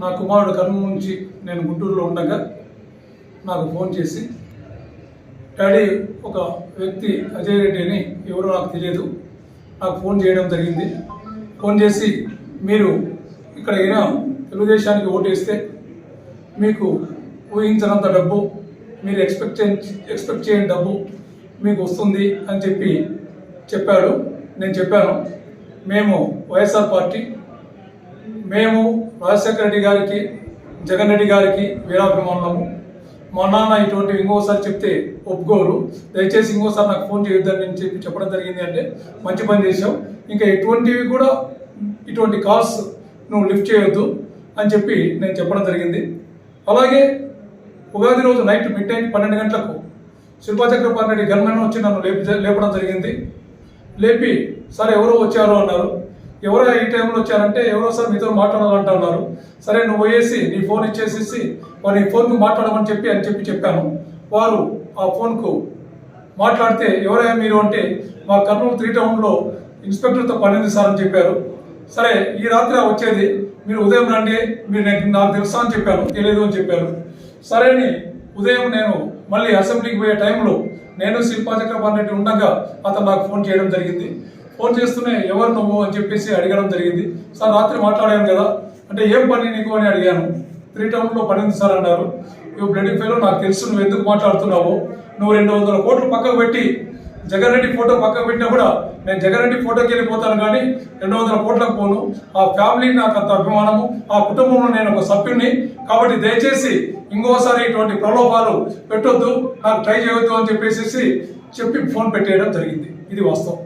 నా కుమారుడు కర్నూలు నుంచి నేను గుంటూరులో ఉండగా నాకు ఫోన్ చేసి డాడీ ఒక వ్యక్తి అజయ్ రెడ్డి అని ఎవరో నాకు తెలియదు. నాకు ఫోన్ చేయడం జరిగింది. ఫోన్ చేసి మీరు ఇక్కడ తెలుగుదేశానికి ఓటేస్తే మీకు ఊహించినంత డబ్బు మీరు ఎక్స్పెక్ట్ చే ఎక్స్పెక్ట్ చేయని డబ్బు మీకు వస్తుంది అని చెప్పి చెప్పాడు. నేను చెప్పాను మేము వైఎస్ఆర్ పార్టీ మేము రాజశేఖర రెడ్డి గారికి జగన్ రెడ్డి గారికి వీరాభిమానులము. మా నాన్న ఇటువంటి ఇంకోసారి చెప్తే ఒప్పుకోరు. దయచేసి ఇంకోసారి నాకు ఫోన్ చేయొద్దని నేను చెప్పి చెప్పడం జరిగింది అంటే మంచి పని చేసాం ఇంకా ఎటువంటివి కూడా ఇటువంటి కాల్స్ నువ్వు లిఫ్ట్ చేయొద్దు అని చెప్పి నేను చెప్పడం జరిగింది. అలాగే ఉగాది రోజు నైట్ మిడ్ నైట్ పన్నెండు గంటలకు శిల్పాచక్రపాణి రెడ్డి గన్మెన్ వచ్చి నన్ను లేపి లేపడం జరిగింది. లేపి సార్ ఎవరో వచ్చారు అన్నారు. ఎవరో ఈ టైంలో వచ్చారంటే ఎవరో సార్ మీతో మాట్లాడాలంటున్నారు సరే నువ్వు పోయేసి నీ ఫోన్ ఇచ్చేసేసి వారి ఫోన్కు మాట్లాడమని చెప్పి అని చెప్పి చెప్పాను. వారు ఆ ఫోన్కు మాట్లాడితే ఎవరైనా మీరు అంటే మా కర్నూలు త్రీ టౌన్లో ఇన్స్పెక్టర్తో పనింది సార్ అని చెప్పారు. సరే ఈ రాత్రి వచ్చేది. మీరు ఉదయం రండి మీరు నేను నాకు తెలుసా అని చెప్పాను తెలియదు అని చెప్పారు. సరేని ఉదయం నేను మళ్ళీ అసెంబ్లీకి పోయే టైంలో నేను శిల్పా చక్రపాణి రెడ్డి ఉండగా అతను నాకు ఫోన్ చేయడం జరిగింది. ఫోన్ చేస్తూనే ఎవరు నువ్వు అని చెప్పేసి అడగడం జరిగింది. సార్ రాత్రి మాట్లాడాను కదా. అంటే ఏం పని నీకు? అని అడిగాను. త్రీ టౌన్లో పని ఉంది సార్ అన్నారు. ఇవి బ్లడ్ ఫెయిల్ నాకు తెలుసు నువ్వు ఎందుకు మాట్లాడుతున్నావు. నువ్వు రెండు వందల కోట్లు పక్కకు పెట్టి జగన్ రెడ్డి ఫోటో పక్కకు పెట్టినా కూడా నేను జగన్ రెడ్డి ఫోటోకి వెళ్ళిపోతాను కానీ రెండు వందల కోట్లకు పోను. ఆ ఫ్యామిలీ నాకు అంత అభిమానము. ఆ కుటుంబంలో నేను ఒక సభ్యుడిని కాబట్టి దయచేసి ఇంకోసారి ఇటువంటి ప్రలోభాలు పెట్టొద్దు. నాకు ట్రై చేయొద్దు అని చెప్పేసి చెప్పి ఫోన్ పెట్టేయడం జరిగింది. ఇది వాస్తవం.